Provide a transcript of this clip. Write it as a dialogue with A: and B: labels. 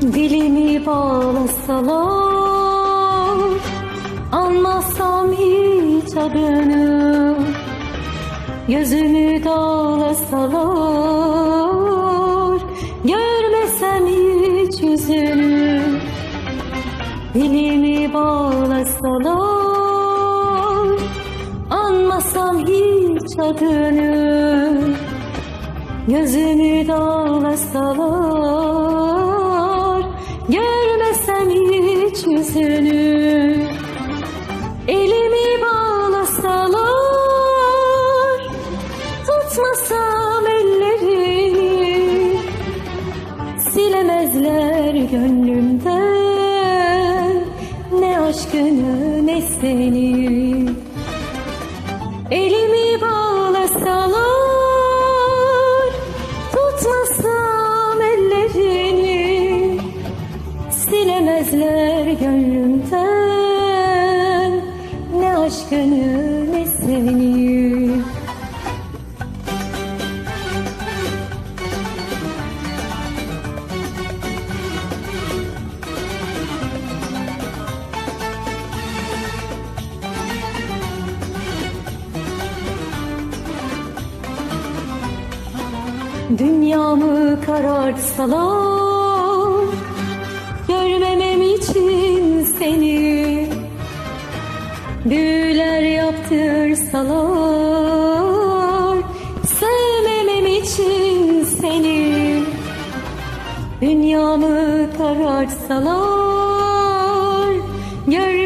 A: Dilimi bağlasalar Anmazsam hiç adını. Gözümü dağlasalar Görmesem hiç yüzünü. Dilimi bağlasalar Anmasam hiç adını. Gözümü dağlasalar Elimi bağlasalar Tutmasam ellerini Silemezler gönlümden Ne aşkını ne seni. Elimi bağlasalar Silemezler gönlümden Ne aşkını ne seni Dünyamı karartsalar büyüler yaptırsalar Sevmemem için seni. Dünyamı karartsalar Gör